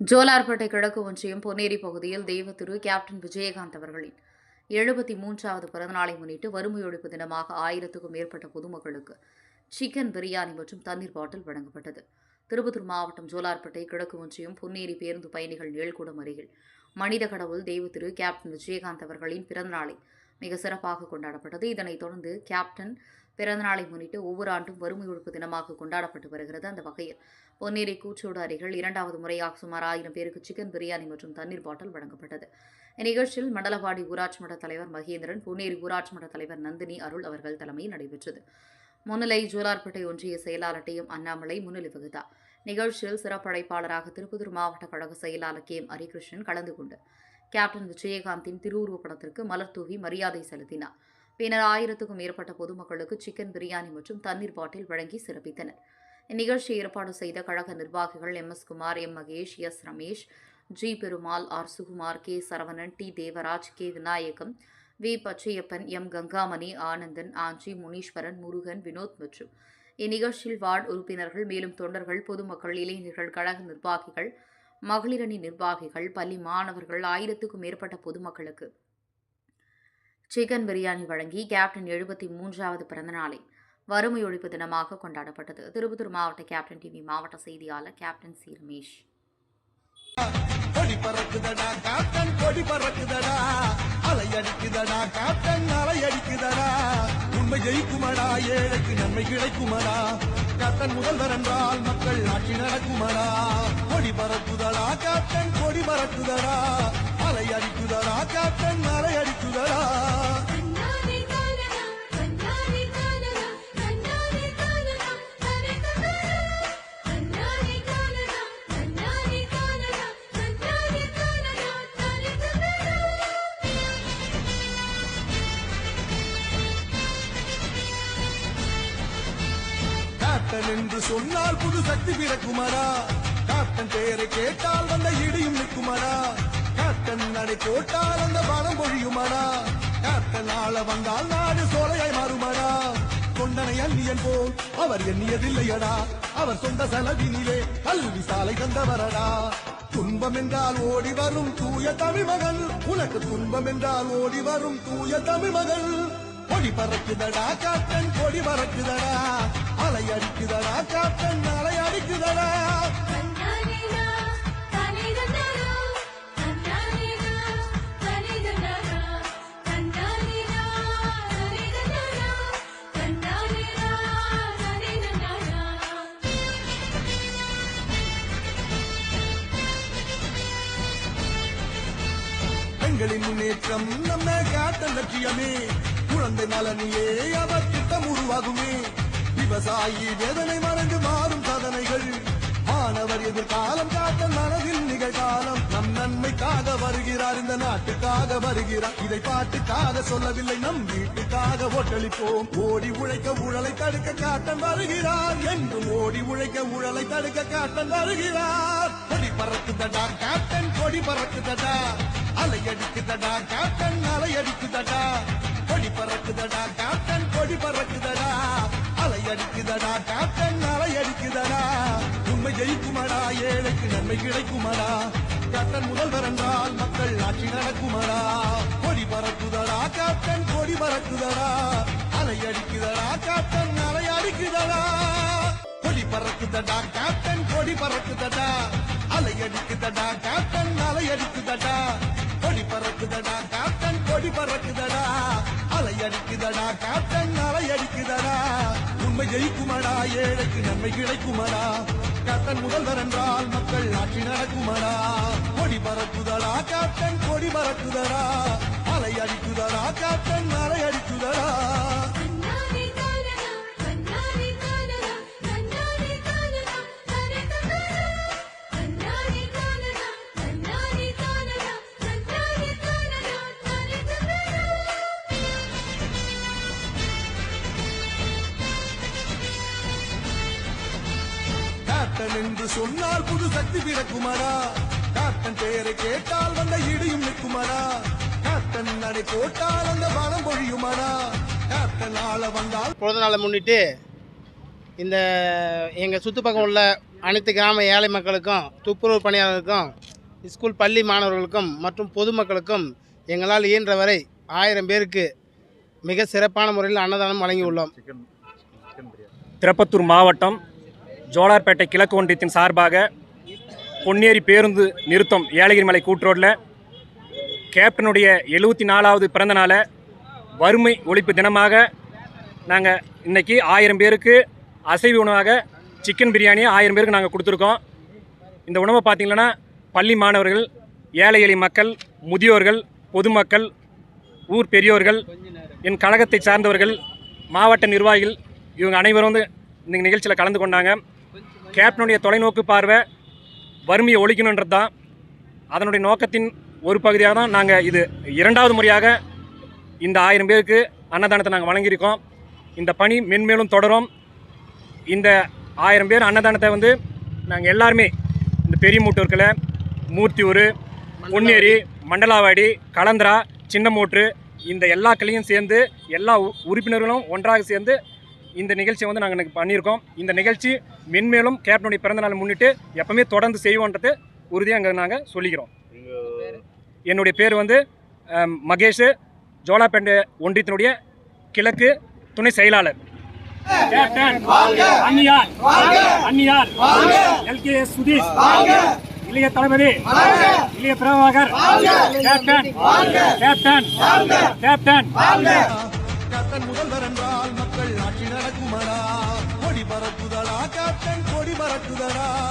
ஜோலார்பேட்டை கிழக்கு ஒன்றியம் பொன்னேரி பகுதியில் தெய்வத்திரு கேப்டன் விஜயகாந்த் அவர்களின் எழுபத்தி மூன்றாவது பிறந்தநாளை முன்னிட்டு வறுமை ஒழிப்பு தினமாக ஆயிரத்துக்கும் மேற்பட்ட பொதுமக்களுக்கு சிக்கன் பிரியாணி மற்றும் தண்ணீர் பாட்டில் வழங்கப்பட்டது. திருப்பத்தூர் மாவட்டம் ஜோலார்பேட்டை கிழக்கு ஒன்றியம் பொன்னேரி பேருந்து பயணிகள் நிழல்கூடம் அருகில் மனித கடவுள் தெய்வத்திரு கேப்டன் விஜயகாந்த் அவர்களின் பிறந்தநாளை மிக சிறப்பாக கொண்டாடப்பட்டது. இதனைத் தொடர்ந்து கேப்டன் பிறந்தநாளை முன்னிட்டு ஒவ்வொரு ஆண்டும் வறுமை ஒழிப்பு தினமாக கொண்டாடப்பட்டு வருகிறது அந்த வகையில். பொன்னேரி கூச்சோடு அருகில் இரண்டாவது முறையாக சுமார் ஆயிரம் பேருக்கு சிக்கன் பிரியாணி மற்றும் தண்ணீர் பாட்டில் வழங்கப்பட்டது. இந்நிகழ்ச்சியில் மண்டலவாடி ஊராட்சி மன்ற தலைவர் மகேந்திரன் பொன்னேரி ஊராட்சி மன்ற தலைவர் நந்தினி அருள் அவர்கள் தலைமையில் நடைபெற்றது. முன்னிலை ஜோலார்பேட்டை ஒன்றிய செயலாளர் டி எம் அண்ணாமலை முன்னிலை வகித்தார். நிகழ்ச்சியில் சிறப்படைப்பாளராக திருப்பத்தூர் மாவட்ட கழக செயலாளர் கே எம் ஹரிகிருஷ்ணன் கலந்து கொண்டு கேப்டன் விஜயகாந்தின் திருவுருவப் படத்திற்கு மலர் தூவி மரியாதை செலுத்தினார். பின்னர் ஆயிரத்துக்கும் மேற்பட்ட பொதுமக்களுக்கு சிக்கன் பிரியாணி மற்றும் தண்ணீர் பாட்டில் வழங்கி சிறப்பித்தனர். இந்நிகழ்ச்சியை ஏற்பாடு செய்த கழக நிர்வாகிகள் M S Kumar M Mahesh S Ramesh G Perumal R Sukumar K Saravanan D Devaraj K Vinayagam V Pachaiyappan M Gangamani Anandan Anji Muneeswaran Murugan Vinoth மற்றும் இந்நிகழ்ச்சியில் வார்டு உறுப்பினர்கள் மேலும் தொண்டர்கள் பொதுமக்கள் இளைஞர்கள் கழக நிர்வாகிகள் மகளிரணி நிர்வாகிகள் பள்ளி மாணவர்கள் ஆயிரத்துக்கும் மேற்பட்ட பொதுமக்களுக்கு சிக்கன் பிரியாணி வழங்கி கேப்டன் எழுபத்தி மூன்றாவது பிறந்தநாளை வறுமை ஒழிப்பு தினமாக கொண்டாடப்பட்டது. திருப்பத்தூர் மாவட்ட கேப்டன் டிவி மாவட்ட செய்தியாளர் கேப்டன் சி. ரமேஷ். கொடி அலை அடிக்குதடா அலை அடிக்குதடா. உண்மை ஜெயிக்குமடா ஏழைக்கு நன்மை கிடைக்குமடா. கேப்டன் முதல்வர் என்றால் மக்கள் ஆட்சி நடக்குமடா. கொடி பறக்குதடா கேப்டன் கொடி பறக்குதடா. என்று சொன்னால் புது சக்தி பிறக்குமடா. காத்தன் பெயரை கேட்டால் வந்த இடியும் நிற்குமடா. காத்தன் நடை போட்டால் அந்த பணம் பொழியுமடா. காத்தன் ஆள வந்தால் நாடு சோலையாய் மாறுமடா. கொண்டனை அந்நியன் போல் அவர் எண்ணியதில்லையடா. அவர் சொந்த செலவினிலே கல்வி சாலை தந்தவரடா. துன்பம் என்றால் ஓடி வரும் தூய தமிழ் மகள். உனக்கு துன்பம் என்றால் ஓடி வரும் தூய தமிழ் மகள். கொடி பறக்குதடா காத்தன் கொடி பறக்குதடா. அலை அடிக்குதடா காட்டன் அலை அடிக்குதடா. பெண்களின் முன்னேற்றம் நம்ம காட்டன் லட்சியமே. குழந்தை நலனிலே அவர் திட்டம் உருவாகுமே. விவசாயி வேதனை மறந்து மாறும் சதனைகள் மாணவர் எதிர்காலம் காத்த மனதில் நிகழ்காலம். நம் நன்மைக்காக வருகிறார் இந்த நாட்டுக்காக வருகிறார். இதை பாட்டுக்காக சொல்லவில்லை நம் வீட்டுக்காக ஒட்டளிப்போம் ஓடி உழைக்க ஊழலை தடுக்க காட்டன் வருகிறார். என்றும் ஓடி உழைக்க ஊழலை தடுக்க காட்டன் வருகிறார். கொடி பறக்குதடா காட்டன் கொடி பறக்குதடா. அலை அடிக்குதடா அடிக்குதடா. காட்டன் அலை அடிக்குதடா. உண்மை ஜெயிக்குமடா. ஏழைக்கு நன்மை கிடைக்குமடா. காட்டன் முதல்வர் என்றால் மக்கள் ஆட்சி நடக்குமடா. கொடி பறக்குதடா. காட்டன் கொடி பறக்குதடா. அலை அடிக்குதடா. காட்டன் அலை அடிக்குதடா. கொடி பறக்குதடா. காட்டன் கொடி பறக்குதடா. அலை அடிக்குதடா. காட்டன் அலை அடிக்குதடா. கொடி பறக்குதடா. காட்டன் கொடி பறக்குதடா. அலை அடிக்குதடா. காட்டன் அலை அடிக்குதடா. உண்மை ஜெயிக்குமடா ஏழைக்கு நன்மை கிடைக்குமடா காட்டன் முதல்வர் என்றால் மக்கள் ஆட்சி நடக்குமடா. கொடி பறக்குதடா கேப்டன் கொடி பறக்குதடா அலை அடிக்குதடா கேப்டன் அலை அடிக்குதடா காட்டன் என்று சொன்னால் புது சக்தி பிறக்குமடா? காட்டன் பெயரை கேட்டால் வந்த இடியும் நிற்குமடா? காட்டன் நடை போட்டால் அந்த பணம் பொழியுமடா? காட்டன் ஆள வந்தால் பிறந்த நாளை முன்னிட்டு இந்த எங்கள் சுற்று பக்கம் உள்ள அனைத்து கிராம ஏழை மக்களுக்கும் துப்புரவு பணியாளர்களுக்கும் ஸ்கூல் பள்ளி மாணவர்களுக்கும் மற்றும் பொதுமக்களுக்கும் எங்களால் இயன்றவரை ஆயிரம் பேருக்கு மிக சிறப்பான முறையில் அன்னதானம் வழங்கியுள்ளோம். திருப்பத்தூர் மாவட்டம் ஜோலார்பேட்டை கிழக்கு ஒன்றியத்தின் சார்பாக பொன்னேரி பேருந்து நிறுத்தம் ஏலகிரி மலை கூட்டுரோட்டில் கேப்டனுடைய எழுபத்தி நாலாவது பிறந்த நாளை வறுமை ஒழிப்பு தினமாக நாங்கள் இன்றைக்கி ஆயிரம் பேருக்கு அசைவு உணவாக சிக்கன் பிரியாணி ஆயிரம் பேருக்கு நாங்கள் கொடுத்துருக்கோம். இந்த உணவை பார்த்திங்கன்னா பள்ளி மாணவர்கள் ஏழை எளி மக்கள் முதியோர்கள் பொதுமக்கள் ஊர் பெரியோர்கள் என் கழகத்தை சார்ந்தவர்கள் மாவட்ட நிர்வாகிகள் இவங்க அனைவரும் வந்து இந்த நிகழ்ச்சியில் கலந்து கொண்டாங்க. கேப்டனுடைய தொலைநோக்கு பார்வை வறுமையை ஒழிக்கணுன்றது தான். அதனுடைய நோக்கத்தின் ஒரு பகுதியாக தான் நாங்கள் இது இரண்டாவது முறையாக இந்த ஆயிரம் பேருக்கு அன்னதானத்தை நாங்கள் வழங்கியிருக்கோம். இந்த பணி மென்மேலும் தொடரும். இந்த ஆயிரம் பேர் அன்னதானத்தை வந்து நாங்கள் எல்லாருமே இந்த பெரியமூட்டூர்களை மூர்த்தியூர் பொன்னேரி மண்டலாவாடி கலந்திரா சின்னமூற்று இந்த எல்லா கிளையும் சேர்ந்து எல்லா உ- உறுப்பினர்களும் ஒன்றாக சேர்ந்து இந்த நிகழ்ச்சியை வந்து நாங்கள் பண்ணியிருக்கோம். இந்த நிகழ்ச்சி மென்மேலும் கேப்டனுடைய பிறந்தநாளை முன்னிட்டு எப்பவுமே தொடர்ந்து செய்வோன்றது உறுதியாக அங்கே நாங்கள் சொல்லிக்கிறோம். என்னுடைய பேர் வந்து மகேஷ். ஜோலாப்பேட்டை ஒன்றியத்தினுடைய கிழக்கு துணை செயலாளர். கேப்டன் அன்னியார் அன்னியார் எல்கேஎஸ் சுதீஷ். இளைய தளபதி. இளைய Prabhakar. Captain. Captain. Captain. Captain முதல்வர் என்றால் கொடி